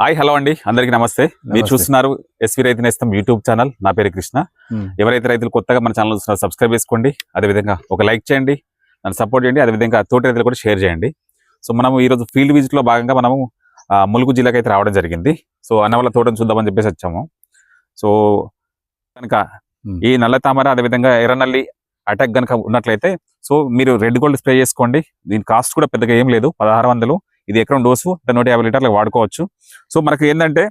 Hi hello అండి. అందరికీ నమస్తే. మీరు. చూస్తున్నారు ఎస్వి రైతు నేస్తం యూట్యూబ్ ఛానల్. నా పేరు కృష్ణ. ఎవరైతే రైతులు కొత్తగా మన ఛానల్ చూస్తున్నారో సబ్స్క్రైబ్ చేసుకోండి. అదేవిధంగా ఒక లైక్ చేయండి. నన్ను సపోర్ట్ చేయండి. అదేవిధంగా తోటి రైతులు కూడా షేర్ చేయండి. సో మనము ఈ రోజు ఫీల్డ్ విజిట్లో భాగంగా మనము ములుగు జిల్లాకి అయితే రావడం జరిగింది. సో అన్న వాళ్ళ తోటను చూద్దామని చెప్పేసి వచ్చాము. సో కనుక. ఈ నల్ల తామర అదేవిధంగా ఎర్రనల్లి అటాక్ కనుక ఉన్నట్లయితే సో మీరు రెడ్ గోల్డ్ స్ప్రే చేసుకోండి. దీని కాస్ట్ కూడా పెద్దగా ఏం లేదు. పదహారు వందలు. ఇది ఎకరం డోసు నూట యాభై లీటర్లు వాడుకోవచ్చు. సో మనకి ఏంటంటే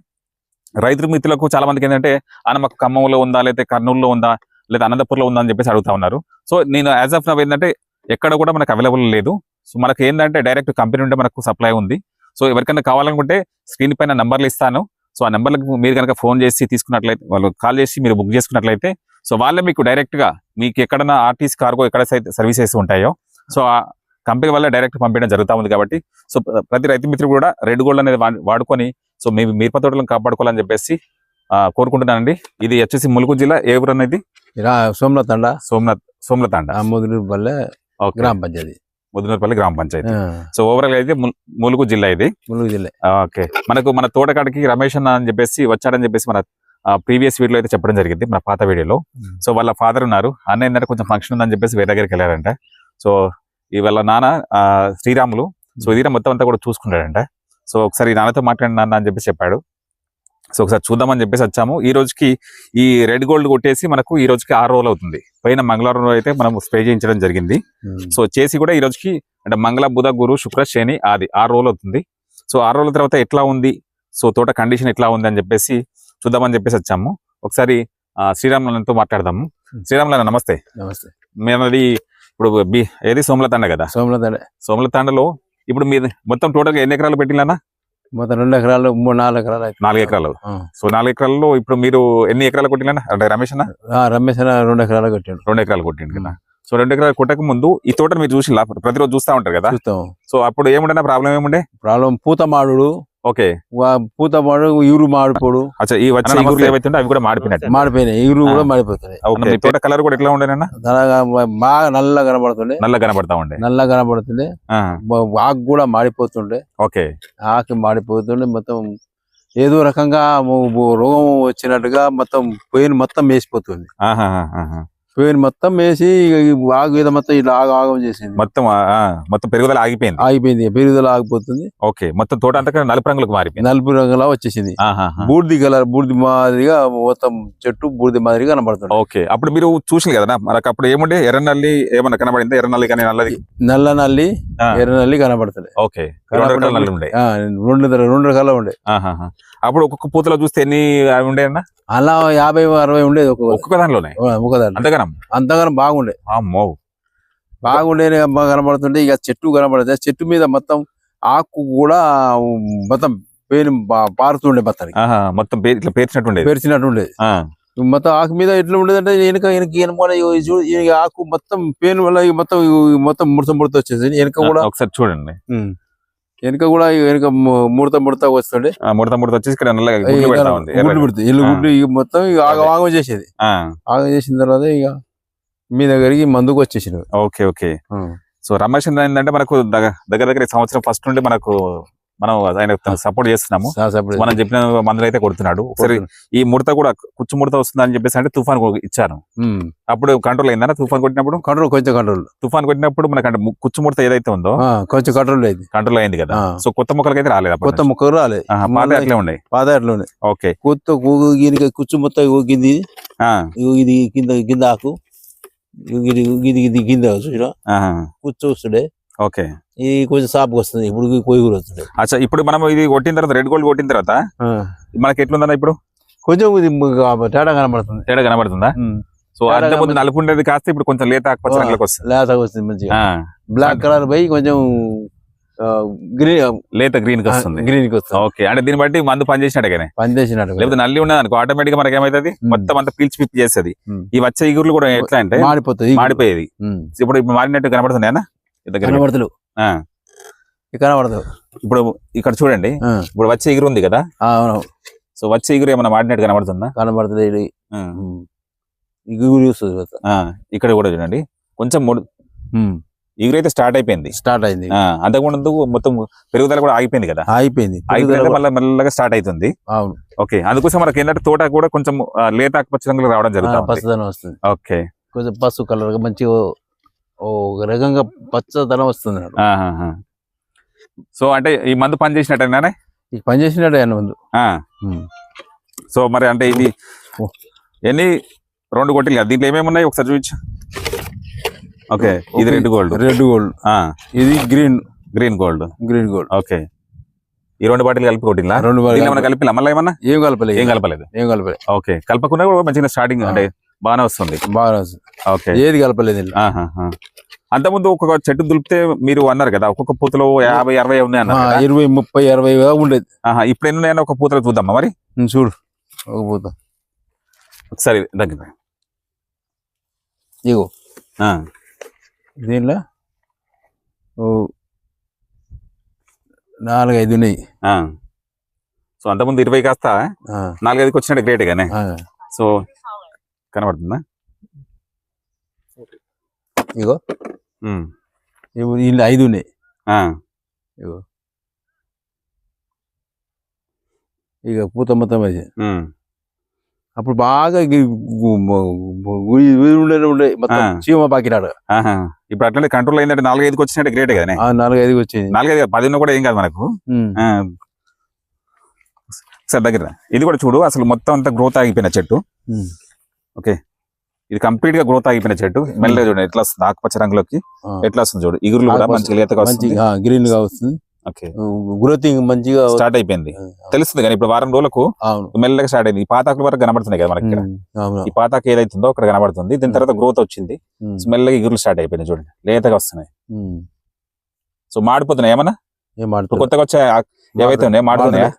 రైతుల మిత్రులకు చాలా మందికి ఏంటంటే అన్న మాకు ఖమ్మంలో ఉందా లేకపోతే కర్నూలులో ఉందా లేదా అనంతపూర్లో ఉందా అని చెప్పేసి అడుగుతా ఉన్నారు. సో నేను యాజ్ ఆఫ్ నవ్ ఏంటంటే ఎక్కడ కూడా మనకు అవైలబుల్ లేదు. సో మనకి ఏంటంటే డైరెక్ట్ కంపెనీ నుండి మనకు సప్లై ఉంది. సో ఎవరికైనా కావాలనుకుంటే స్క్రీన్ పైన నెంబర్లు ఇస్తాను. సో ఆ నెంబర్లకు మీరు కనుక ఫోన్ చేసి తీసుకున్నట్లయితే వాళ్ళు కాల్ చేసి మీరు బుక్ చేసుకున్నట్లయితే సో వాళ్ళే మీకు డైరెక్ట్గా మీకు ఎక్కడైనా ఆర్టీసీ కార్గో ఎక్కడ సర్వీసెస్ ఉంటాయో సో కంపెనీ వల్ల డైరెక్ట్ పంపించడం జరుగుతా ఉంది కాబట్టి సో ప్ర- ప్రతి రైతు మిత్రుడు కూడా రెడ్ గోల్డ్ అనేది వాడుకొని సో మీ మిరప తోటలను కాపాడుకోవాలని చెప్పేసి కోరుకుంటున్నానండి. ఇది వచ్చేసి ములుగు జిల్లా ఏ ఊరు అనేది? సోమనాథ్ తండ సోమనాథ్ సోమలతాండ ముదురుపల్లె ఓకే. గ్రామ పంచాయతీ. ముదినపల్లి గ్రామ పంచాయతీ. సో ఓవరాల్ అయితే ముల్- ములుగు జిల్లా ఇది. ములుగు జిల్లా. ఓకే. మనకు మన తోటకాడికి రమేష్ అన్న అని చెప్పేసి వచ్చాడని చెప్పేసి మన ప్రీవియస్ వీడియోలో అయితే చెప్పడం జరిగింది మన పాత వీడియోలో. సో వాళ్ళ ఫాదర్ ఉన్నారు. అన్న ఏంటంటే కొంచెం ఫంక్షన్ ఉందని చెప్పేసి వేరే దగ్గరికి వెళ్ళారంట. సో వాళ్ళ నాన్న శ్రీరాములు. సో ఇది మొత్తం అంతా కూడా చూసుకున్నాడంట సో ఒకసారి ఈ నాన్నతో మాట్లాడిన నాన్న అని చెప్పేసి చెప్పాడు. సో ఒకసారి చూద్దామని చెప్పేసి వచ్చాము. ఈ రోజుకి ఈ రెడ్ గోల్డ్ కొట్టేసి మనకు ఈ రోజుకి ఆరు రోజులు అవుతుంది. పైన మంగళవారం అయితే మనం స్ప్రే చేయించడం జరిగింది. సో చేసి కూడా ఈ రోజుకి అంటే మంగళ బుధ గురు శుక్ర శని ఆది ఆరు రోజులు అవుతుంది. సో ఆరు రోజుల తర్వాత ఎట్లా ఉంది? సో తోట కండిషన్ ఎట్లా ఉంది అని చెప్పేసి చూద్దామని చెప్పేసి వచ్చాము. ఒకసారి శ్రీరాములతో మాట్లాడదాము. శ్రీరాముల నమస్తే. నమస్తే. మేమది ఇప్పుడు బి ఏది? సోమలతాండ కదా? సోమనాథ్ తండ. సోమలతాండలో ఇప్పుడు మీరు మొత్తం టోటల్ ఎన్ని ఎకరాలు పెట్టినా మొత్తం రెండు ఎకరాలు మూడు నాలుగు ఎకరాలు. నాలుగు ఎకరాలు. సో నాలుగు ఎకరాల్లో ఇప్పుడు మీరు ఎన్ని ఎకరాలు కొట్టినా అంటే రమేష్ అన్న? రమేష్ అన్న రెండు ఎకరాలు కట్టాడు. రెండు ఎకరాలు కొట్టిండు కదా. సో రెండు ఎకరాలు కొట్టక ముందు ఈ తోటను మీరు చూసి ప్రతిరోజు చూస్తా ఉంటారు కదా? సో అప్పుడు ఏముండే ప్రాబ్లం ఏముండే? ప్రాబ్లం పూత మాడుడు ఓకే. వా- పూత మాడు ఇగురు మాడిపోడు. అచ్చా ఈ వచ్చిన. ఇగురులు అవి కూడా మాడిపోయినట్టు. మాడిపోయినాయి. ఇగురు. కూడా మాడిపోతున్నాయి. తోట కలర్ కూడా ఎట్లా ఉండేనన్నా? బాగా నల్ల కనబడుతుండే. నల్ల కనబడతా ఉండే. నల్ల కనబడుతుండే. ఆకు కూడా మాడిపోతుండే. ఓకే. ఆకు మాడిపోతుండే. మొత్తం ఏదో రకంగా రోగం వచ్చినట్టుగా మొత్తం పొయ్యిని మొత్తం వేసిపోతుంది పొయ్యిని మొత్తం వేసి ఆగు మీద మొత్తం ఇలా ఆగ ఆగం చేసింది. మొత్తం ఆ, మొత్తం పెరుగుదల ఆగిపోయింది. ఆగిపోయింది పెరుగుదల ఆగిపోతుంది. ఓకే మొత్తం తోట అంతా నలుపు రంగులకు మారిపోయింది. నలుపు రంగులా వచ్చేసింది. బూడిది కలర్ బూడిది మాదిరిగా మొత్తం చెట్టు బూడిది మాదిరిగా కనబడుతుంది. ఓకే అప్పుడు మీరు చూసిన కదా మనకు అప్పుడు ఏముండే? ఎర్రనల్లి ఏమన్నా కనబడింది? ఎర్రనల్లి కానీ నల్లది? నల్ల నల్లి ఆ, ఎర్ర నల్లి కనబడుతుంది. ఓకే రెండు రకాల నల్లి ఉండే. ఆ, రెండు రెండు రకాలు ఉండే. ఆహాహా. అప్పుడు ఒక్కొక్క పూతలో చూస్తే ఎన్ని అవి ఉండే అన్న? అలా యాభై అరవై ఉండేది ఒక్కొక్క ఒక్కొక్క దానిలోనే? ఒక దాంట్లో అంతగానం. అంతగానో బాగుండే. అమ్మో బాగుండే బాగా కనబడుతుంటే ఇక చెట్టు కనబడుతుంది చెట్టు మీద మొత్తం ఆకు కూడా మొత్తం పేరు పారుతుండే మొత్తానికి. మొత్తం ఇట్లా పేర్చినట్టు ఉండేది పేర్చినట్టు ఉండేది ఆ, మొత్తం ఆకు మీద ఎట్లా ఉండేది అంటే వెనక వెనక వెనక ఆకు మొత్తం పేను వల్ల మొత్తం మొత్తం ముడత ముడత వచ్చేసి వెనక కూడా ఒకసారి చూడండి. వెనక కూడా వెనక ముడత ముడత వస్తుండే. ఆ, ముడత ముడత వచ్చేసి ఇక్కడ నల్లగా గుడ్లు పెడతా ఉంది. గుడ్లు ఎర్రగా. పెడుతుంది ఇల్లు. గుడ్లు ఇక మొత్తం ఇక ఆగ చేసేది. ఆగం చేసిన తర్వాత ఇక మీ దగ్గరికి మందుకు వచ్చేసింది ఓకే ఓకే. సో రమేష్ ఏంటంటే మనకు దగ్గ- దగ్గర దగ్గర ఈ సంవత్సరం ఫస్ట్ నుండి మనకు మనం ఆయన సపోర్ట్ చేస్తున్నాము. మనం చెప్పిన మందులు అయితే కొడుతున్నాడు. ఒకసారి ఈ ముడత కూడా కుచ్చు ముడత వస్తుంది అని చెప్పేసి అంటే తుఫాన్ ఇచ్చాను. అప్పుడు కంట్రోల్ అయిందన్న? తుఫాన్ కొట్టినప్పుడు? కంట్రోల్ కొంచెం కంట్రోల్ తుఫాన్ కొట్టినప్పుడు మనకు కుచ్చు ముడత ఏదైతే ఉందో కొంచెం కంట్రోల్ అయింది. కంట్రోల్ అయింది కదా. సో కొత్త మొక్కలకి అయితే రాలేదు కొత్త. ముక్కలు రాలేదు. పాత అట్లే ఉన్నాయి. పాదాట్లోనే ఓకే. కొత్త కుచ్చు మొత్తం ఊగింది ఆ, ఇది కింద కింద ఆకు ఇది ఇది కింద చూసినా ఆహా, కూర్చో వస్తుండే. ఓకే. ఇది కొంచెం సాపుకి వస్తుంది. ఇప్పుడు కొయ్యి కూడా వస్తుండే అచ్చా ఇప్పుడు మనం ఇది కొట్టిన తర్వాత రెడ్ గోల్డ్ కొట్టిన తర్వాత. మనకి ఎట్లుందన్న ఇప్పుడు? కొంచెం ఇది తేడా కనబడుతుంది. తేడా కనబడుతుందా. సో అంత ముందు. నలుపు ఉండేది కాస్త ఇప్పుడు కొంచెం లేత ఆకుపచ్చ ఆ. రంగులోకి వస్తుంది. లేతగా వస్తుంది మంచిగా. బ్లాక్ కలర్ పోయి కొంచెం గ్రీన్ లేత గ్రీన్కి వస్తుంది. గ్రీన్కి వస్తుంది. ఓకే. అంటే దీన్ని బట్టి మందు పనిచేసినట్టుగానే పనిచేసినట్టు లేకపోతే నల్లి ఉన్నది అనుకో ఆటోమేటిక్ మనకి ఏమైతుంది. మొత్తం అంతా పీల్చి పిప్పి చేస్తుంది. ఈ వచ్చే ఇగురులు కూడా ఎట్లా అంటే? మాడిపోతుంది మాడిపోయేది. ఇప్పుడు ఇప్పుడు మారినట్టు కనబడుతున్నాయనా కనబడతలు ఆ. కనబడతలు ఇప్పుడు ఇక్కడ చూడండి. ఇప్పుడు వచ్చే ఇగురు ఉంది కదా? అవును. సో వచ్చే ఇగురు ఏమైనా మాడినట్టు కనబడుతుందా? కనబడుతుంది. ఆ, ఇక్కడ కూడా చూడండి. కొంచెం ముడు అయితే స్టార్ట్ అయిపోయింది. స్టార్ట్ అయింది. అంతకుముందు మొత్తం పెరుగుదల కూడా ఆగిపోయింది కదా? అయిపోయింది అయిపోయింది మళ్ళీ మెల్లగా స్టార్ట్ అవుతుంది. అవును. ఓకే. అందుకోసం మనకి ఏంటంటే తోట కూడా కొంచెం లేత ఆకుపచ్చ రంగులో రావడం జరుగుతుంది ఓకే. కొంచెం పసుపు కలర్ మంచి ఒక రకంగా పచ్చదనం వస్తుంది. సో అంటే ఈ మందు పని చేసినట్టేనా ఈ పని చేసినట్టు ఆయన ముందు. సో మరి అంటే ఇది. ఎన్ని? రెండు కొట్టిలు కదా? దీంట్లో ఏమేమి ఉన్నాయి? ఒకసారి చూపించు. ఓకే ఇది రెడ్ గోల్డ్. Red gold. ఇది green. Green gold. Green gold. Okay. ఈ రెండు బాటిల్ కలిపి కొట్టిలా రెండు ఏమన్నా కలిపిలా మళ్ళీ ఏమన్నా? ఏం కలపలేదు. ఏం కలపలేదు. ఏం కలపలేదు. ఓకే కలపకుండా కూడా మంచిగా స్టార్టింగ్. అంటే బాగానే వస్తుంది. బాగా వస్తుంది. ఓకే ఏది కలపలేదు. అంతకుముందు ఒక్కొక్క చెట్టు దులిపితే మీరు అన్నారు కదా ఒక్కొక్క పూతలో యాభై అరవై ఉన్నాయి అన్నారు. ఇరవై ముప్పై అరవై ఉండేది. ఇప్పుడు ఎన్ని ఉన్నాయని ఒక పూతలో చూద్దామా మరి? చూడు. ఒక పూత. ఒకసారి దగ్గర. ఇగో. దీనిలో ఓ నాలుగైదు ఉన్నాయి. సో అంతకుముందు ఇరవై కాస్త నాలుగైదుకి వచ్చినట్టు గ్రేట్ గానే. సో కనబడుతుందా? ఇగో. వీళ్ళు ఐదు ఉన్నాయి. ఆ, ఇగో. ఇక పూత మొత్తం ఉమ్. అప్పుడు బాగా ఉండే. మొత్తం. చీమ పాకినాడు. ఇప్పుడు అట్లనే కంట్రోల్ అయిందంటే నాలుగైదుకి వచ్చినట్టు గ్రేట్ గానే ఆ నాలుగైదుకి వచ్చింది. నాలుగైదు కాదు, పది ఉన్నా కూడా ఏం కాదు మనకు. ఒకసారి దగ్గర. ఇది కూడా చూడు అసలు మొత్తం అంతా గ్రోత్ ఆగిపోయిన చెట్టు. ఉమ్, ఇది కంప్లీట్గా గ్రోత్ ఆగిపోయిన చెట్టు. మెల్లగా చూడండి ఎట్లా వస్తుంది? ఆకుపచ్చ రంగులోకి. ఎట్లా వస్తుంది చూడు? ఇగురులు కూడా ఆకుపచ్చ- మంచిగా లేతగా వస్తుంది. గ్రీన్గా వస్తుంది. ఓకే. గ్రోతింగ్ మంచిగా. స్టార్ట్ అయిపోయింది. తెలుస్తుంది కానీ ఇప్పుడు వారం రోజులకు మెల్లగా స్టార్ట్ అయింది. ఈ పాతాకుల వరకు కనబడుతున్నాయి కదా మనకి ఇక్కడ. అవును. ఈ పాతాకు ఏదైతుందో అక్కడ కనబడుతుంది. దీని తర్వాత గ్రోత్ వచ్చింది. మెల్లగా ఇగురులు స్టార్ట్ అయిపోయినాయి చూడండి. లేతగా వస్తున్నాయి. సో మాడిపోతున్నాయి ఏమన్నా. కొత్తగా వచ్చే ఆకు ఏవైతే ఉన్నాయో మాడుతున్నాయా?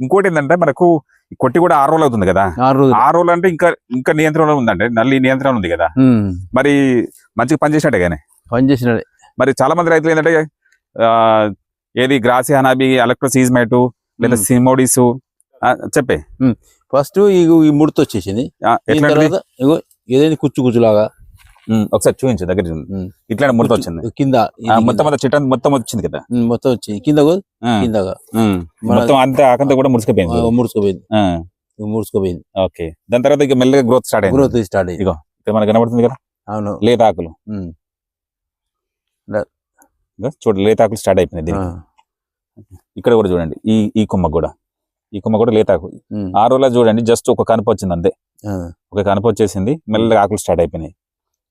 ఇంకోటి ఏంటంటే మనకు కొట్టి కూడా ఆరు రోజులు అవుతుంది కదా? ఆరు రోజులు. అంటే ఇంకా ఇంకా నియంత్రణ ఉందంటే నల్లి నియంత్రణ ఉంది కదా? మరి మంచిగా పనిచేసినట్టే కానీ? పని చేసినాడే మరి చాలా మంది రైతులు ఏంటంటే ఏది గ్రాసి హనాబి ఎలక్ట్రోసీజ్మైటు లేదా. సిమోడిస్ చెప్పే. ఫస్ట్ ఈ ముడత వచ్చేసింది. ఏదైనా కుచ్చు కుచ్చులాగా ఒకసారి చూపించు దగ్గర. ఇట్లాంటి ముడత వచ్చింది. కింద కింద. మొత్తం అంతా చిట్ట మొత్తం వచ్చింది కదా? మొత్తం వచ్చింది. కింద. మన- మొత్తం అంతా ఆకంతా కూడా ముడుచుకుపోయింది. ఇగో ముడుచుకుపోయింది. ఓకే. దాని తర్వాత ఇక మెల్లగా గ్రోత్ స్టార్ట్ అయింది. గ్రోత్ స్టార్ట్ అయింది. ఇగో ఇక్కడ మనకు కనబడుతుంది కదా? అవును. లేత ఆకులు. చూడు లేత ఆకులు స్టార్ట్ దీనికి. ఇక్కడ కూడా చూడండి ఈ ఈ కొమ్మ కూడా. ఈ కొమ్మ కూడా లేత ఆకు. ఉమ్, ఆ రోజులో చూడండి జస్ట్ ఒక కనుప వచ్చింది అంతే. ఒక కనుప వచ్చేసింది మెల్లగా ఆకులు స్టార్ట్ అయిపోయినాయి.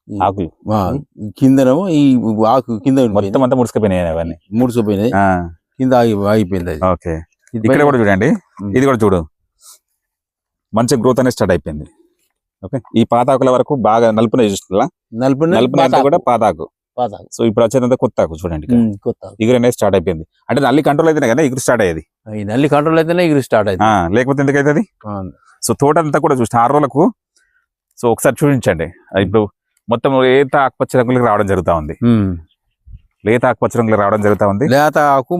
ఆకులు. కిందనేమో ఈ ఆకు కింద మొత్తం అంతా ముడిసిపోయినాయి అవన్నీ? ముడుచుకుపోయినాయి. ఆ, కింద ఆగి ఆగిపోయింది అది. ఓకే. ఇది ఇక్కడ కూడా చూడండి. ఇది కూడా చూడు. మంచి గ్రోత్ అనేది స్టార్ట్ అయిపోయింది. ఓకే? ఈ పాతాకుల వరకు బాగా నలుపున చూస్తున్నా నలుపు నలుపున అంతా కూడా పాతాకు. సో ఇప్పుడు వచ్చేదంతా కొత్త చూడండి ఇగురు అనేది స్టార్ట్ అయిపోయింది. అంటే నల్లి కంట్రోల్ అయితేనే కదా ఇగురు స్టార్ట్ అయ్యేది. ఈ నల్లి కంట్రోల్ అయితేనే ఇది స్టార్ట్ అయింది ఆ, లేకపోతే ఎందుకు అవుతుంది సో తోట అంతా కూడా చూసిన ఆరు రోజులకు సో ఒకసారి చూపించండి. అది ఇప్పుడు మొత్తం లేత ఆకుపచ్చ రంగులకు రావడం జరుగుతా ఉంది. లేత ఆకుపచ్చ రంగులు రావడం జరుగుతా ఉంది. లేత ఆకు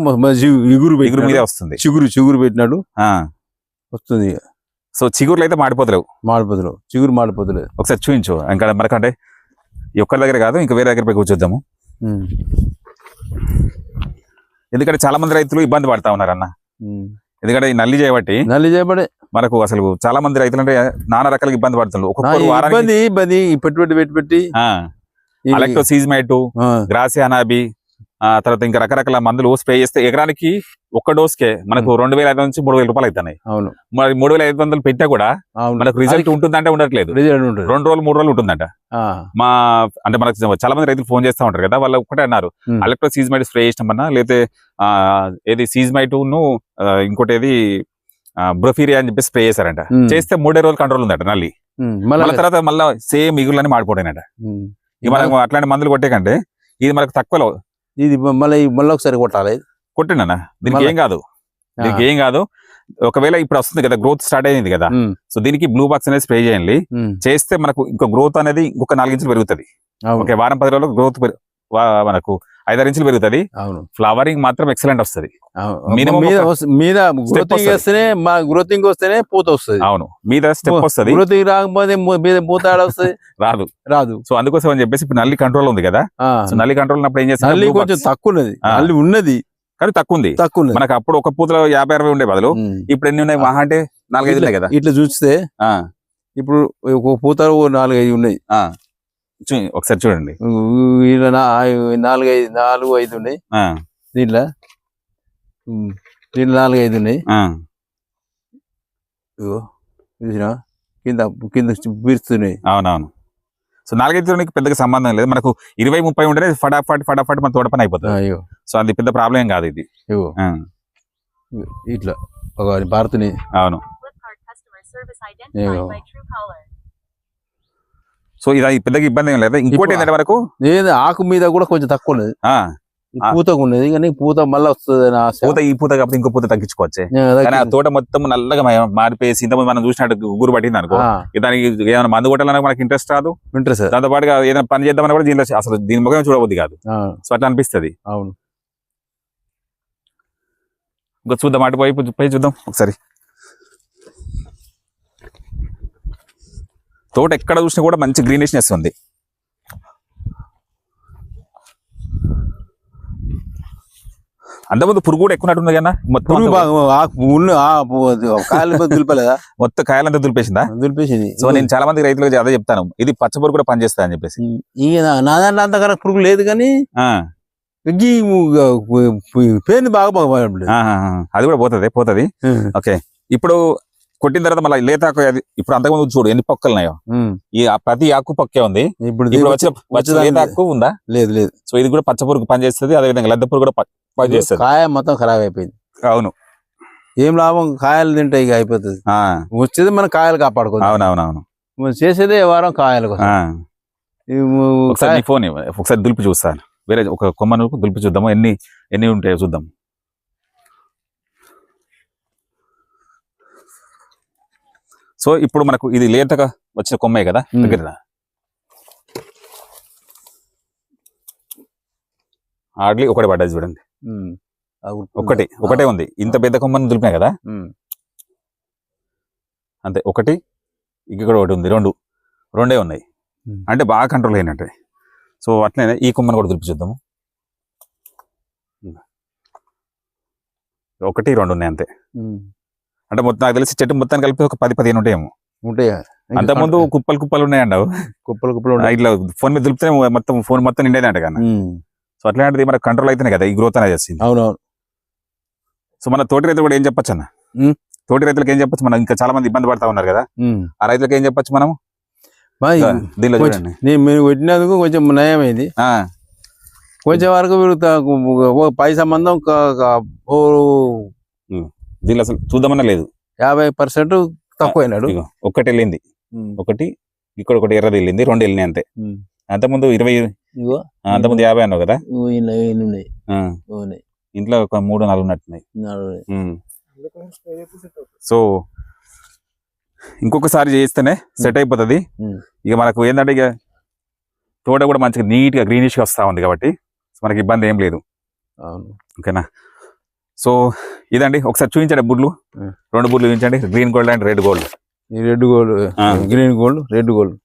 ఇగురు ఇగురు మీదే పెట్టినాడు. వస్తుంది. చిగురు చిగురు పెట్టినాడు. వస్తుంది. సో చిగురులు అయితే మాడిపోతలేవు. మాడిపోతులు చిగురు మాడిపోతులు ఒకసారి చూపించు. ఇంకా మనకంటే ఈ ఒక్కరి దగ్గర కాదు ఇంకా వేరే దగ్గర పోయి కూర్చోద్దాము. ఎందుకంటే చాలా మంది రైతులు ఇబ్బంది పడతా ఉన్నారు అన్న ఎందుకంటే ఈ నల్లి చేయబట్టి నల్లి చేయబడే మనకు అసలు చాలా మంది రైతులు అంటే నానా రకాల ఇబ్బంది పడుతున్నారు ఒక్కొక్కరు ఇబ్బంది ఇబ్బంది. పెట్టి అలెక్టో సీజ్మైటు గ్రాసి అనాబి ఆ తర్వాత ఇంకా రకరకాల మందులు స్ప్రే చేస్తే ఎకరానికి ఒక్క డోస్కే మనకు రెండు వేల ఐదు నుంచి మూడు వేల రూపాయలు అవుతున్నాయి అవును. మరి మూడు వేల ఐదు వందలు పెట్టా కూడా మనకు రిజల్ట్ ఉంటుందంటే ఉండట్లేదు. రెండు రోజులు మూడు రోజులు ఉంటుందంట. మా అంటే మనకు చాలా మంది రైతులు ఫోన్ చేస్తా ఉంటారు కదా వాళ్ళు ఒకటే అన్నారు. ఎలక్ట్రో సీజ్మైట్ స్ప్రే చేసినామన్నా లేకపోతే ఏది సీజ్మైట్ను ఇంకోటి ఏది బ్రొఫీరియా అని చెప్పి స్ప్రే చేశారంట. చేస్తే మూడే రోజులు కంట్రోల్ ఉందట నల్లి. మళ్ళా మళ్ళీ తర్వాత మళ్ళీ సేమ్ ఇగులని మాడిపోయినట. ఇక మనకు అట్లాంటి మందులు కొట్టే కంటే ఇది మనకు తక్కువలో ఇది మళ్ళీ మళ్ళీ ఒకసారి కొట్టాలి కొట్టిండన్న దీనికి ఏం కాదు. దీనికి ఏం కాదు. ఒకవేళ ఇప్పుడు వస్తుంది కదా గ్రోత్ స్టార్ట్ అయింది కదా. సో దీనికి బ్లూ బాక్స్ అనేది స్ప్రే చేయండి. చేస్తే మనకు ఇంకో గ్రోత్ అనేది ఇంకొక నాలుగు ఇంచులు పెరుగుతుంది. ఓకే వారం పది రోజులు గ్రోత్ మనకు ఐదారు ఇంచులు పెరుగుతుంది. అవును. ఫ్లవరింగ్ మాత్రం ఎక్సలెంట్ వస్తుంది. మీద గ్రోతింగ్. వస్తేనే మా గ్రోతింగ్ వస్తేనే పూత వస్తుంది. అవును. మీద స్టెప్ వస్తుంది. గ్రోతింగ్ రాకపోతే మీద పూత వస్తుంది. రాదు. రాదు. సో అందుకోసం అని చెప్పేసి ఇప్పుడు నల్లి కంట్రోల్ ఉంది కదా. సో నల్లి కంట్రోల్ ఉన్నప్పుడు ఏం చేస్తాం? నల్లి కొంచెం తక్కువ ఉన్నది. నల్లి ఉన్నది. కానీ తక్కువ ఉంది తక్కువ మనకు అప్పుడు ఒక పూతలో యాభై అరవై ఉండే బదులు. ఇప్పుడు ఎన్ని ఉన్నాయి? మహా అంటే నాలుగైదు ఉన్నాయి కదా. ఇట్లా చూస్తే ఇప్పుడు ఒక పూత నాలుగైదు ఉన్నాయి. ఒకసారి చూడండి. ఇలా నాలుగైదు నాలుగు ఐదు ఉన్నాయి. ఆ, దీంట్లో దీంట్లో నాలుగు ఐదు ఉన్నాయి. చూసినా? కింద కింద పీరుస్తున్నాయి అవునవును. సో నాలుగైదు పెద్దగా సంబంధం లేదు. మనకు ఇరవై ముప్పై ఉంటేనే ఫటాఫట్ ఫటాఫట్ మన తోట పని అయిపోతుంది. అయ్యో సో అది పెద్ద ప్రాబ్లం కాదు ఇది. ఇట్లా ఒక భారత్ని. అవును. సో ఇది పెద్దగా ఇబ్బంది ఏం లేదు. ఇంకోటి ఏంటంటే మనకు నేను ఆకు మీద కూడా కొంచెం తక్కువ ఉన్నది. పూతకు ఉన్నది. కానీ పూత మళ్ళీ వస్తుంది పూత ఈ పూత కాకపోతే ఇంకో పూత తగ్గించుకోవచ్చే. కానీ ఆ తోట మొత్తం నల్లగా మారిపోయేసి ఇంతకుముందు మనం చూసినట్టు గుగ్గురు పట్టింది అనుకో. దానికి ఏమైనా మందు కొట్టాలన్నా మనకి ఇంట్రెస్ట్ రాదు. వింటారు సార్ దాంతో పాటుగా ఏదైనా పని చేద్దామని కూడా దీనిలో అసలు దీని ముఖమే చూడబుద్ది కాదు. సో అట్లా అనిపిస్తుంది. అవును. ఇంకా చూద్దాం అటు వైపు పోయి చూద్దాం ఒకసారి. తోట ఎక్కడ చూసినా కూడా మంచి గ్రీనిష్నెస్ ఉంది. అంతకుముందు పురుగు కూడా ఎక్కువ ఉంది కదా మొత్తం కాయలు దులిపలేదా? మొత్తం కాయలంతా దులిపేసిందా? దులిపేసింది. సో నేను చాలా మంది రైతులకు అదే చెప్తాను. ఇది పచ్చ పురుగు కూడా పనిచేస్తా అని చెప్పేసి నా- దాంట్లో అంత కరెక్ట్ పురుగు లేదు కానీ పేరు బాగా బాగా. అది కూడా పోతుంది పోతుంది. ఓకే. ఇప్పుడు కొట్టిన తర్వాత మళ్ళీ లేతాకు అది ఇప్పుడు అంతకుముందు చూడు ఎన్ని పక్కలు ఉన్నాయో ఉమ్. ఈ ప్రతి ఆకు పక్కే ఉంది. ఇప్పుడు వచ్చేదాన్ని లేత ఆకు ఉందా? లేదు లేదు. సో ఇది కూడా పచ్చ పురుగు పనిచేస్తుంది అదే విధంగా లద్ద పురుగు కూడా పనిచేస్తుంది. కాయ మొత్తం ఖరాబ్ అయిపోయింది. అవును. ఏం లాభం? కాయలు తింటే ఇక అయిపోతుంది. వచ్చేది మనం కాయలు కాపాడుకోవాలి అవునవునవును. చేసేదే వారం కాయల ఒకసారి ఫోన్. ఒకసారి దులిపి చూస్తాను. వేరే ఒక కొమ్మను దులిపి చూద్దాము ఎన్ని ఎన్ని ఉంటాయో చూద్దాం. సో ఇప్పుడు మనకు ఇది లేతగా వచ్చిన కొమ్మే కదా. దగ్గర హార్డ్లీ ఒకటి పడ్డది చూడండి. ఒకటి ఒకటే ఉంది. ఇంత పెద్ద కొమ్మను దులిపినా కదా. అంతే ఒకటి ఇక్కడ ఒకటి ఉంది రెండు రెండే ఉన్నాయి. అంటే బాగా కంట్రోల్ అయినట్టే. సో అట్లనే ఈ కొమ్మను కూడా దులిపి చూద్దాము. ఒకటి రెండు ఉన్నాయి అంతే. అంటే మొత్తం నాకు తెలిసి చెట్టు మొత్తం కలిపి ఒక పది పదిహేను ఉంటాయేమో. ఉంటాయి? అంత ముందు కుప్పలు కుప్పలు ఉన్నాయండి. కుప్పలు కుప్పలు ఇట్లా ఫోన్ మీద దులిపితే మొత్తం ఫోన్ మొత్తం నిండేదంట కదా ఉమ్. సో అట్లాంటిది మనకు కంట్రోల్ అయితేనే కదా ఈ గ్రోత్ అనేది వచ్చింది అవునవును. సో మన తోటి రైతులు కూడా ఏం చెప్పొచ్చు అన్న. తోటి రైతులకు ఏం చెప్పొచ్చు? మనం ఇంకా చాలా మంది ఇబ్బంది పడతా ఉన్నారు కదా. ఆ రైతులకు ఏం చెప్పొచ్చు మనం దీనిలో చూడండి. నేను మీరు పెట్టినందుకు కొంచెం నయమైంది. ఆ, కొంచెం వరకు పై సంబంధం దీనిలో అసలు చూద్దామన్నా లేదు. యాభై పర్సెంట్ తక్కువైనాడు. ఒకటి వెళ్ళింది. ఒకటి ఇక్కడ ఒకటి ఎర్రది వెళ్ళింది రెండు వెళ్ళినాయి అంతే. అంతకుముందు ఇరవై అంతకుముందు యాభై అన్నావు కదా. ఇంట్లో ఒక మూడు నాలుగు. ఉమ్. సో ఇంకొకసారి చేస్తేనే సెట్ అయిపోతుంది. ఇక మనకు ఏంటంటే ఇక తోట కూడా మంచిగా నీట్గా గ్రీనిష్గా వస్తా ఉంది కాబట్టి మనకి ఇబ్బంది ఏం లేదు. ఓకేనా? సో ఇదండి. ఒకసారి చూపించండి బుడ్లు. రెండు బుడ్లు చూపించండి. Green gold and red gold. ఈ red gold. Green gold red gold.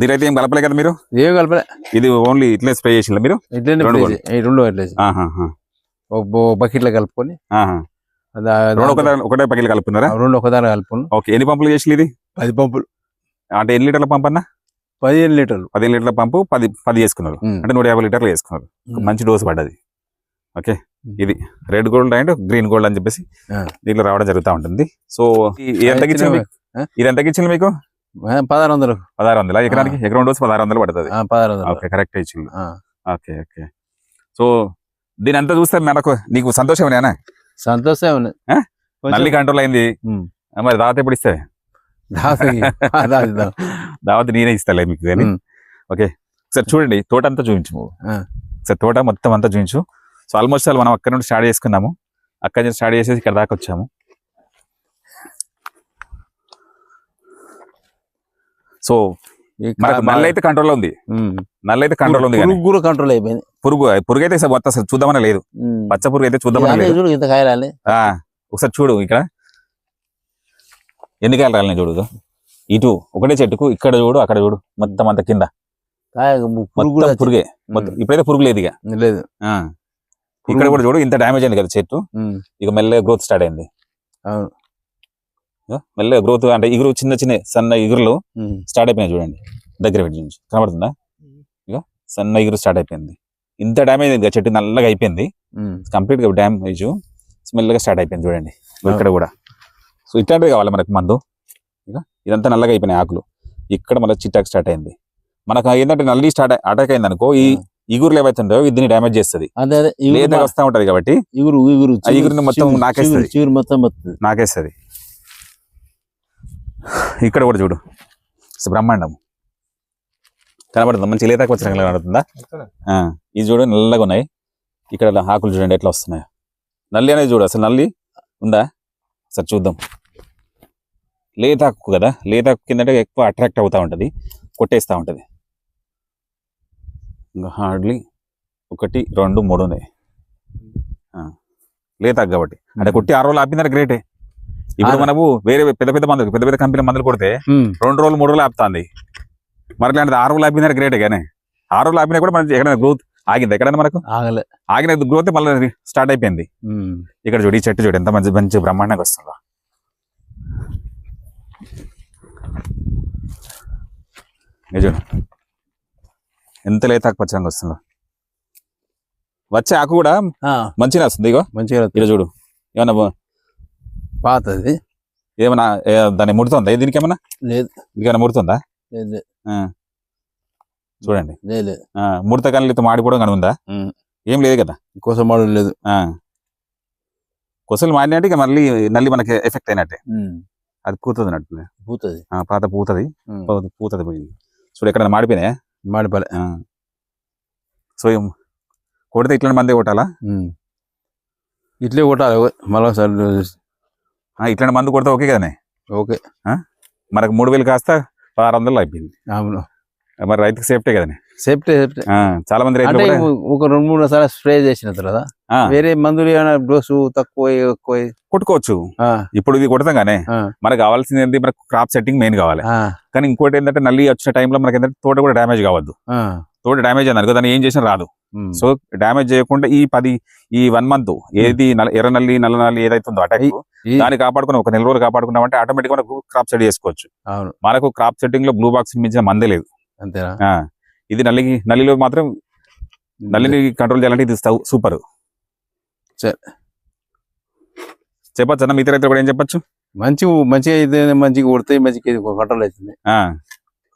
దీనైతే ఏం కలపలే కదా మీరు? ఏం కలపలే. ఇది ఓన్లీ ఇట్లే స్ప్రే చేసిందా మీరు? రెండు ప్లేస్ ఈ రెండు అట్లేసి ఆహాహా. ఒక బకెట్లో కలుపుకొని. ఒకటే పగిలి కలుపుతున్నారా? ఆ రెండు ఒకదాని కలుపుకొని. ఓకే ఎన్ని పంపులు చేసి ఇది? పది పంపులు. అంటే ఎన్ని లీటర్ల పంప్ అన్న? పదిహేను లీటర్లు. పదిహేను లీటర్ల పంపు పది పది చేసుకున్నారు. అంటే నూట యాభై లీటర్లు వేసుకున్నారు మంచి డోస్ పడ్డది. ఓకే. ఇది red gold and green gold అని చెప్పేసి. దీంట్లో రావడం జరుగుతూ ఉంటుంది. సో ఇది ఎంత ఇచ్చింది? మీకు? ఇది ఎంత ఇచ్చింది మీకు? పదహారు వందలు. పదహారు వందల? ఎకరానికి? ఎకరం డోస్ పదహారు వందలు పడుతుంది. ఆ, పదహారు వందలు. ఓకే కరెక్ట్ ఇచ్చింది. Okay okay. సో దీని అంతా చూస్తే మనకు నీకు సంతోషమేనా సంతోషం నల్లి కంట్రోల్ అయింది. మరి దావత్ ఎప్పుడు ఇస్తే. దావత్ నేనే ఇస్తాలే మీకు కానీ. ఓకే. ఒకసారి చూడండి తోట అంతా చూపించు. ఒకసారి తోట మొత్తం అంతా చూపించు. సో ఆల్మోస్ట్ ఆల్ మనం అక్కడ నుండి స్టార్ట్ చేసుకున్నాము. అక్కడ నుంచి స్టార్ట్ చేసేసి ఇక్కడ దాకా వచ్చాము. సో నల్ల అయితే కంట్రోల్ ఉంది. నల్ల అయితే కంట్రోల్ ఉంది పురుగు కంట్రోల్ అయిపోయింది. పురుగు పురుగు అయితే అసలు మొత్తం అసలు చూద్దామని లేదు. పచ్చ పురుగు అయితే చూద్దామని ఇంత ఒకసారి చూడు ఇక్కడ. ఎన్ని కాయలు రాలని చూడు. ఇటు ఒకటే చెట్టుకు ఇక్కడ చూడు అక్కడ చూడు. మొత్తం అంత కింద. పురుగు మొత్తం ఇప్పుడైతే పురుగు లేదు ఇక. లేదు. ఇక్కడ కూడా చూడు ఇంత డ్యామేజ్ అయింది కదా చెట్టు. ఇక మెల్లగా గ్రోత్ స్టార్ట్ అయింది. అవును. మెల్లగా గ్రోత్ అంటే ఇగురు చిన్న చిన్న సన్న ఇగురులు. స్టార్ట్ అయిపోయినాయి చూడండి. దగ్గర పెట్టి చూపించు. కనబడుతుందా? ఇక సన్న ఇగురు స్టార్ట్ అయిపోయింది. ఇంత డ్యామేజ్ అయింది చెట్టు నల్లగా అయిపోయింది. కంప్లీట్గా డ్యామేజ్ స్మెల్గా స్టార్ట్ అయిపోయింది చూడండి. ఇక్కడ కూడా. సో ఇట్లాంటివి కావాలి మనకు మందు. ఇక ఇదంతా నల్లగా అయిపోయినాయి ఆకులు. ఇక్కడ మళ్ళీ చిట్టాక్ స్టార్ట్ అయింది. మనకు ఏంటంటే నల్లి స్టార్ట్ అటాక్ అయింది అనుకో ఈ ఇగురులు ఏవైతుండో దీన్ని డ్యామేజ్ చేస్తుంది. అదే లేతగా వస్తా ఉంటది కాబట్టి ఇగురు ఇగురు ఇగురుని మొత్తం నాకేస్తది. చిగురు- మొత్తం నాకేస్తుంది. ఇక్కడ కూడా చూడు. బ్రహ్మాండం. కనబడుతుంది? మంచి లేతాకు వచ్చిన కనబడుతుందా? ఆ, ఇది చూడు నల్లగా ఉన్నాయి. ఇక్కడ ఆకులు చూడండి ఎట్లా వస్తున్నాయి. నల్లి అనేది చూడు అసలు నల్లి ఉందా? సరే చూద్దాం. లేతాకు కదా లేతాకు కిందంటే ఎక్కువ అట్రాక్ట్ అవుతా ఉంటది కొట్టేస్తా ఉంటది. ఇంకా హార్డ్లీ ఒకటి రెండు మూడు ఉన్నాయి లేతాకు కాబట్టి. అంటే కొట్టి ఆరు రోజులు ఆపిందంటే గ్రేటే. ఇప్పుడు ఆ. మనము వేరే పెద్ద పెద్ద మందులు పెద్ద పెద్ద కంపెనీ మందులు కొడితే. రెండు రోజులు మూడు రోజులు ఆపుతుంది. మరి ఇలాంటిది ఆరు రోజులు ఆపినా గ్రేటే కానీ ఆరు రోజులు ఆపినా కూడా మనకి ఎక్కడైనా గ్రోత్ ఆగింది? ఎక్కడైనా మనకు? ఆగలే. ఆగిన గ్రోత్ మళ్ళీ స్టార్ట్ అయిపోయింది. ఇక్కడ చూడు ఈ చెట్టు చూడు ఎంత మంచి మంచి బ్రహ్మాండంగా వస్తుందో. చూడు. ఎంత లేత పచ్చంగా వస్తుందో. వచ్చే ఆకు కూడా మంచిగా వస్తుంది ఇగో. మంచిగా. ఇక్కడ చూడు. ఏమన్నా పాతది. ఏమన్నా దాన్ని ముడుతుందా? దీనికి ఏమన్నా? లేదు. ఇంకేమైనా ముడుతుందా? లేదు. చూడండి. లేదు ముడత కళ్ళతో మాడిపోవడం కానీ ఉందా. ఏం లేదు కదా? కోసం మాడు లేదు. ఆ. కొసలు మాడినట్టు ఇక మళ్ళీ నల్లి మనకి ఎఫెక్ట్ అయినట్టే. అది పూతుంది అన్నట్టు. పూతది. ఆ, పాత పూతది. పూతది పోయింది. చూడు ఎక్కడ మాడిపోయినాయా? మాడిపలే ఆ. సో కొడితే ఇట్లాంటి మందే కొట్టాలా. ఇట్లే కొట్టాలి ఆ, ఇట్లాంటి మందు కొడితే ఓకే కదనే? ఓకే. మనకు మూడు వేలు కాస్త పదహారు వందలు అయిపోయింది. అవును. మరి రైతుకి సేఫ్టీ కదనే? Safety safety. చాలా మంది అంటే ఒక రెండు మూడు సార్లు స్ప్రే చేసిన తర్వాత వేరే మందులు ఏమైనా డోసు తక్కువ ఎక్కువ కొట్టుకోవచ్చు. ఇప్పుడు ఇది కొడతాం కానీ ఆ, మనకు కావాల్సింది ఏంటి మనకు క్రాప్ సెట్టింగ్ మెయిన్ కావాలి. కానీ ఇంకోటి ఏంటంటే నల్లి వచ్చిన టైంలో మనకి ఏంటంటే తోట కూడా డ్యామేజ్ కావద్దు. తోట డ్యామేజ్ అన్నారు దాన్ని ఏం చేసినా రాదు. సో డ్యామేజ్ చేయకుండా ఈ పది ఈ వన్ మంత్ ఏది ఎర్ర నల్లి నల్ల నల్లి ఏదైతే ఉందో అటాక్ దాన్ని కాపాడుకుని ఒక నెల రోజులు కాపాడుకున్నామంటే ఆటోమేటిక్ మనకు క్రాప్ సెట్ చేసుకోవచ్చు. మనకు క్రాప్ సెట్టింగ్లో బ్లూ బాక్స్ మించిన మందే లేదు. అంతేనా? ఇది నల్లికి నల్లిలో మాత్రం నల్లిని కంట్రోల్ చేయాలంటే ఇది సూపర్ సరే. చెప్పచ్చు అన్న? మిగతా రైతులు కూడా ఏం చెప్పచ్చు? మంచి మంచిగా అయితే మంచిగా కొడితే మంచిగా కంట్రోల్ అవుతుంది. ఆ,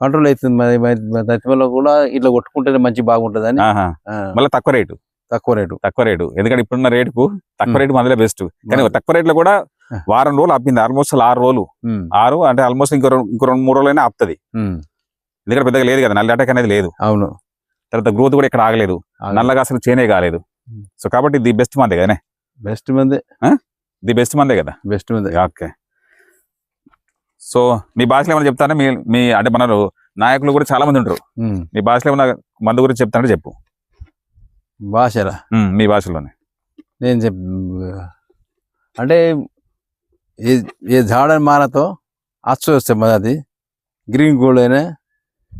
కంట్రోల్ అవుతుంది కూడా ఇట్లా కొట్టుకుంటేనే మంచి బాగుంటది అని. మళ్ళీ తక్కువ రేటు. తక్కువ రేటు. తక్కువ రేటు. ఎందుకంటే ఇప్పుడున్న రేటుకు తక్కువ. రేటు మందులే బెస్ట్. కానీ తక్కువ రేట్లో కూడా. వారం రోజులు ఆపింది. ఆల్మోస్ట్ ఆరు రోజులు. ఆరు అంటే ఆల్మోస్ట్ ఇంకో ఇంకో రెండు మూడు రోజులైనా ఆపుతుంది. ఎందుకంటే పెద్దగా లేదు కదా నల్ల అటాక్ అనేది లేదు. అవును. తర్వాత గ్రోత్ కూడా ఇక్కడ ఆగలేదు. నల్లగా అసలు చేనే కాలేదు. సో కాబట్టి ది బెస్ట్ మందే కదా బెస్ట్ మందే. ది బెస్ట్ మందే కదా? బెస్ట్ మందే. ఓకే. సో మీ భాషలో ఏమైనా చెప్తానే మీ మీ అంటే మన నాయకులు కూడా చాలా మంది ఉంటారు. మీ భాషలో ఏమైనా మందు గురించి చెప్తానంటే చెప్పు. భాషలా మీ భాషలోనే నేను చెప్ అంటే ఏ ఏ జాడని మారతో అచ్చు వస్తే మరి అది? గ్రీన్ గోల్డ్ అయినా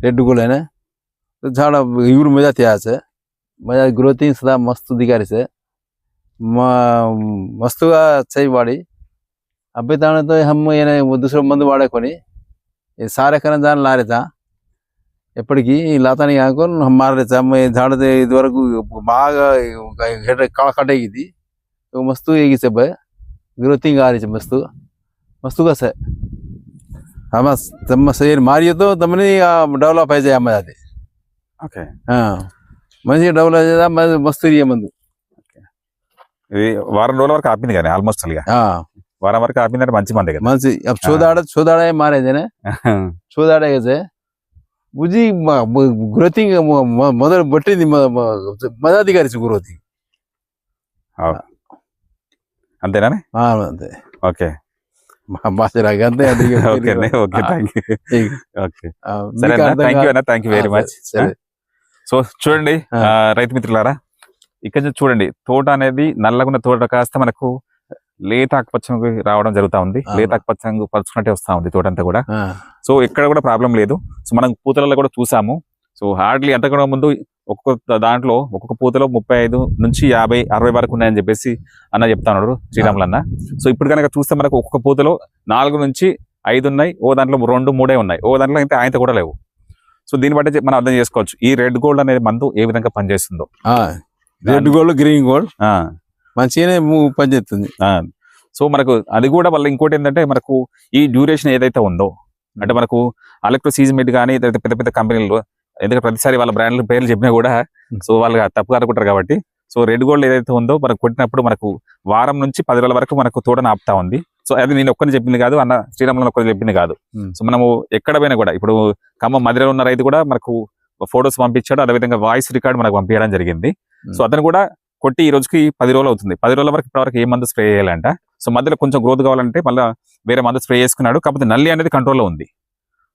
है ना रेड गोल्ड है ना तो झाड़ यूर मजा थी आज मजा ग्रोथिंग सदा मस्त दिखारी से मस्त सही बाड़ी अभी ताने तो हम ये दूसरे मंद वाड़े कोनी ये सारे కన్నా దాన్ని లారేతా ఎప్పటికీ లాతాని కాకుండా हम मार रहे थे हम ये झाड़ दे ఇదివరకు బాగా కాళ్ళ కట్టేది मस्त ये से भाई ग्रोथिंग आ रही है આમાં તમે શરીર મારીએ તો તમને ડવલા પાઈ જાય આમાં જાતે ઓકે હા మంచిగా డబ్బులు మస్తు మందు. ఇది వారం రోజుల వరకు ఆపింది కానీ ఆల్మోస్ట్ అల్గా వారం వరకు ఆపిందంటే మంచి మంది కదా. మంచి చూదాడ చూదాడే మారేదేనే చూదాడే కదా బుజి గ్రోతింగ్ మొదలు పట్టింది మదాధికారి గ్రోతింగ్ అంతేనా? అంతే. ఓకే. భాష రాక అంతే okay okay thank you okay. సరే థ్యాంక్ యూ. అన్న థ్యాంక్ యూ వెరీ మచ్ సరే సో చూడండి రైతు మిత్రులారా ఇక్కడ చూడండి తోట అనేది నల్లగున్న తోట కాస్త మనకు లేత ఆకుపచ్చంగు రావడం జరుగుతా ఉంది. లేత ఆకుపచ్చంగు పరుచుకున్నట్టే వస్తా ఉంది తోట అంతా కూడా. సో ఎక్కడ కూడా ప్రాబ్లం లేదు. సో మనం పూతలలో కూడా చూసాము. సో హార్డ్లీ అంతకన్నా ముందు ఒక్కొక్క దాంట్లో ఒక్కొక్క పూతలో ముప్పై ఐదు నుంచి యాభై అరవై వరకు ఉన్నాయని చెప్పేసి అన్న చెప్తాడు శ్రీరాములు అన్న. సో ఇప్పుడు కనుక చూస్తే మనకు ఒక్కొక్క పూతలో నాలుగు నుంచి ఐదు ఉన్నాయి ఓ దాంట్లో రెండు మూడే ఉన్నాయి. ఓ దాంట్లో అయితే ఆయనతో కూడా లేవు. సో దీన్ని బట్టి మనం అర్థం చేసుకోవచ్చు. ఈ రెడ్ గోల్డ్ అనేది మందు ఏ విధంగా పనిచేస్తుందో. రెడ్ గోల్డ్ గ్రీన్ గోల్డ్ ఆ, మంచిగానే పనిచేస్తుంది. సో మనకు అది కూడా వల్ల ఇంకోటి ఏంటంటే మనకు ఈ డ్యూరేషన్ ఏదైతే ఉందో అంటే మనకు అలెక్ట్రో సీజ్మెట్ కానీ పెద్ద పెద్ద కంపెనీలు ఎందుకంటే ప్రతిసారి వాళ్ళ బ్రాండ్ల పేర్లు చెప్పినా కూడా సో వాళ్ళు తప్పు అనుకుంటారు కాబట్టి. సో రెడ్ గోల్డ్ ఏదైతే ఉందో మనకు కొట్టినప్పుడు మనకు వారం నుంచి పది రోజుల వరకు మనకు తోటను ఆపుతా ఉంది. సో అది నేను ఒక్కరిని చెప్పింది కాదు అన్న శ్రీరాములు ఒక్కరు చెప్పింది కాదు. సో మనము ఎక్కడ పోయినా కూడా ఇప్పుడు ఖమ్మం మధ్యలో ఉన్న రైతు కూడా మనకు ఫొటోస్ పంపించాడు అదేవిధంగా వాయిస్ రికార్డ్ మనకు పంపించడం జరిగింది. సో అతను కూడా కొట్టి ఈ రోజుకి పది రోజులు అవుతుంది. పది రోజుల వరకు ఇప్పటివరకు ఏ మందు స్ప్రే చేయాలంట. సో మధ్యలో కొంచెం గ్రోత్ కావాలంటే మళ్ళీ వేరే మందు స్ప్రే చేసుకున్నాడు. కాకపోతే నల్లి అనేది కంట్రోల్లో ఉంది.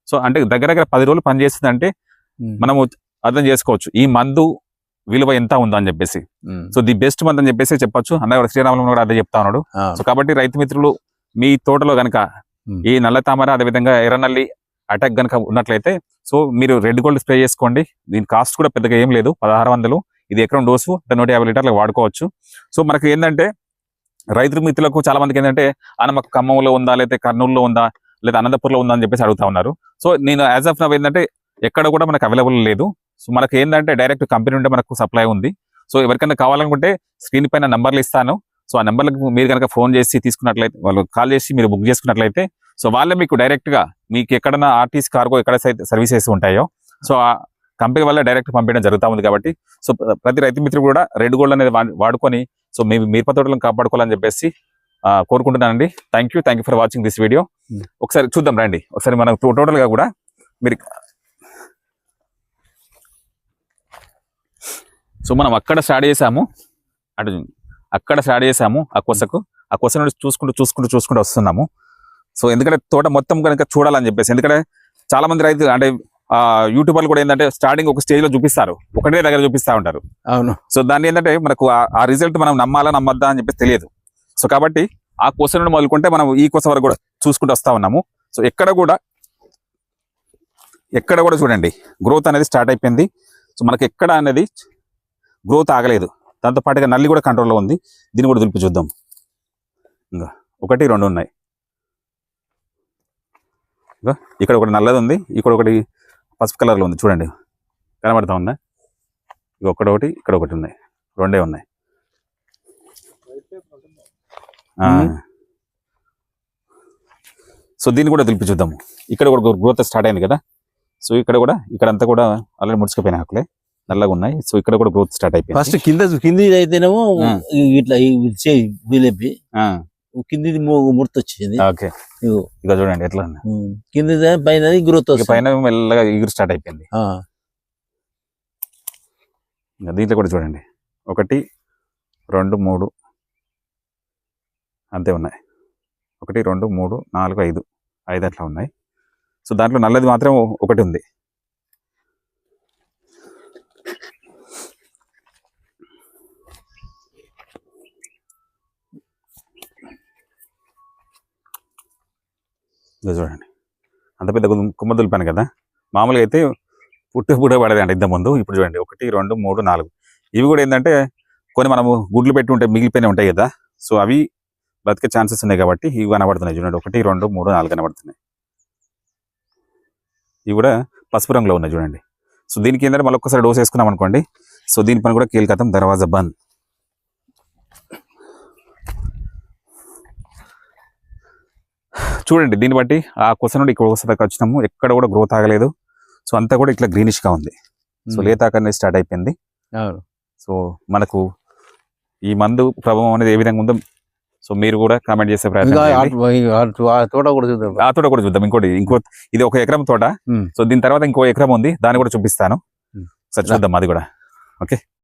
సో అంటే దగ్గర దగ్గర పది రోజులు పనిచేస్తుంది అంటే మనము అర్థం చేసుకోవచ్చు. ఈ మందు విలువ ఎంత ఉందో అని చెప్పేసి. సో ది బెస్ట్ మందు అని చెప్పేసి చెప్పొచ్చు. అన్న శ్రీరాములు కూడా అదే చెప్తా ఉన్నాడు. సో కాబట్టి రైతు మిత్రులు మీ తోటలో గనక. ఈ నల్ల తామర అదేవిధంగా ఎర్రనల్లి అటాక్ గనక ఉన్నట్లయితే సో మీరు రెడ్ గోల్డ్ స్ప్రే చేసుకోండి. దీని కాస్ట్ కూడా పెద్దగా ఏం లేదు. పదహారు వందలు. ఇది ఎకరం డోసు. నూట యాభై లీటర్లు వాడుకోవచ్చు. సో మనకి ఏంటంటే రైతు మిత్రులకు చాలా మందికి ఏంటంటే అన్న మాకు ఖమ్మంలో ఉందా లేకపోతే కర్నూలులో ఉందా లేదా అనంతపూర్లో ఉందా అని చెప్పేసి అడుగుతా ఉన్నారు. సో నేను యాజ్ ఆఫ్ నవ్ ఏంటంటే ఎక్కడ కూడా మనకు అవైలబుల్ లేదు. సో మనకి ఏంటంటే డైరెక్ట్ కంపెనీ నుండి మనకు సప్లై ఉంది. సో ఎవరికైనా కావాలనుకుంటే స్క్రీన్ పైన నంబర్లు ఇస్తాను. సో ఆ నెంబర్లకు మీరు కనుక ఫోన్ చేసి తీసుకున్నట్లయితే వాళ్ళు కాల్ చేసి మీరు బుక్ చేసుకున్నట్లయితే సో వాళ్ళే మీకు డైరెక్ట్గా మీకు ఎక్కడైనా ఆర్టీసీ కార్గో ఎక్కడ సర్వీసెస్ ఉంటాయో సో ఆ కంపెనీ వల్ల డైరెక్ట్ పంపించడం జరుగుతా ఉంది కాబట్టి సో ప్ర- ప్రతి రైతు మిత్రుడు కూడా రెడ్ గోల్డ్ అనేది వాడుకొని సో మీ మిరప తోటలను కాపాడుకోవాలని చెప్పేసి కోరుకుంటున్నానండి. Thank you thank you for watching this video. ఒకసారి చూద్దాం రండి. ఒకసారి మనం టోటల్గా కూడా మీరు సో మనం అక్కడ స్టార్ట్ చేసాము. అటు. అక్కడ స్టార్ట్ చేసాము ఆ కొసకు. ఆ కొస నుండి చూసుకుంటూ చూసుకుంటూ చూసుకుంటూ వస్తున్నాము. సో ఎందుకంటే తోట మొత్తం కనుక చూడాలని చెప్పేసి ఎందుకంటే చాలా మంది రైతులు అంటే యూట్యూబర్లు కూడా ఏంటంటే స్టార్టింగ్ ఒక స్టేజ్లో చూపిస్తారు. ఒకటే దగ్గర చూపిస్తా ఉంటారు. అవును. సో దాన్ని ఏంటంటే మనకు ఆ- ఆ రిజల్ట్ మనం నమ్మాలా నమ్మద్దా అని చెప్పేసి తెలియదు. సో కాబట్టి ఆ కొస నుండి మొదలుకుంటే మనం ఈ కొస వరకు కూడా చూసుకుంటూ వస్తా ఉన్నాము. సో ఎక్కడ కూడా ఎక్కడ కూడా చూడండి. గ్రోత్ అనేది స్టార్ట్ అయిపోయింది. సో మనకి ఎక్కడ అనేది గ్రోత్ ఆగలేదు. దాంతో పాటుగా నల్లి కూడా కంట్రోల్లో ఉంది. దీన్ని కూడా దులిపి చూద్దాం. ఇంకా ఒకటి రెండు ఉన్నాయి. ఇంకా ఇక్కడ ఒకటి నల్లది ఉంది. ఇక్కడ ఒకటి పసుపు కలర్లో ఉంది. చూడండి. కనబడతా ఉందా? ఇక ఒకటి ఒకటి ఇక్కడ ఒకటి ఉన్నాయి. రెండే ఉన్నాయి. సో దీన్ని కూడా దులిపి చూద్దాము ఇక్కడ కూడా గ్రోత్ స్టార్ట్ అయింది కదా? సో ఇక్కడ కూడా ఇక్కడ అంతా కూడా ఆల్రెడీ ముడుచుకుపోయిన ఆకులే నల్లగా ఉన్నాయి. సో ఇక్కడ కూడా గ్రోత్ స్టార్ట్ అయిపోయింది. ఫస్ట్ కింద కింది అయితేనేమో. ఇట్లా చేయి వీలేపి ఆ, కింది ముడత వచ్చింది ఓకే. ఇక చూడండి ఎట్లా కింది పైన గ్రోత్ పైన మెల్లగా ఎగురు స్టార్ట్ అయిపోయింది. దీంట్లో కూడా చూడండి. ఒకటి రెండు మూడు అంతే ఉన్నాయి. ఒకటి రెండు మూడు నాలుగు ఐదు ఐదు అట్లా ఉన్నాయి. సో దాంట్లో నల్లది మాత్రం ఒకటి ఉంది. ఇది చూడండి. అంత పెద్ద గుమ్- పని కదా. మామూలుగా అయితే పుట్టు పుట్ట పడేది అండి ఇంత ముందు. ఇప్పుడు చూడండి. ఒకటి రెండు మూడు నాలుగు. ఇవి కూడా ఏంటంటే కొన్ని మనము గుడ్లు పెట్టి ఉంటే మిగిలిపోయిన ఉంటాయి కదా. సో అవి బతికే ఛాన్సెస్ ఉన్నాయి కాబట్టి ఇవి కనబడుతున్నాయి. చూడండి. ఒకటి రెండు మూడు నాలుగు కనబడుతున్నాయి. ఇవి కూడా పసుపు రంగులో ఉన్నాయి చూడండి. సో దీనికి ఏంటంటే మళ్ళీ ఒక్కసారి డోస్ వేసుకున్నాం అనుకోండి సో దీని పని కూడా కీలకతం దర్వాజా బంద్. చూడండి దీన్ని బట్టి ఆ కొస నుండి ఇక్కడ కొస దాకా వచ్చినాము. ఎక్కడ కూడా గ్రోత్ ఆగలేదు. సో అంతా కూడా ఇట్లా గ్రీనిష్గా ఉంది. సో ఉమ్, లేతాక అనేది స్టార్ట్ అయిపోయింది. సో మనకు ఈ మందు ప్రభావం అనేది ఏ విధంగా ఉందో సో మీరు కూడా కామెంట్ చేసే ప్రయత్నం తోట కూడా చూద్దాం. ఆ తోట కూడా చూద్దాం. ఇంకోటి ఇంకో ఇది ఒక ఎకరం తోట. ఉమ్. సో దీని తర్వాత ఇంకో ఎకరం ఉంది. దాన్ని కూడా చూపిస్తాను. ఉమ్. సరే చూద్దాం అది కూడా. ఓకే?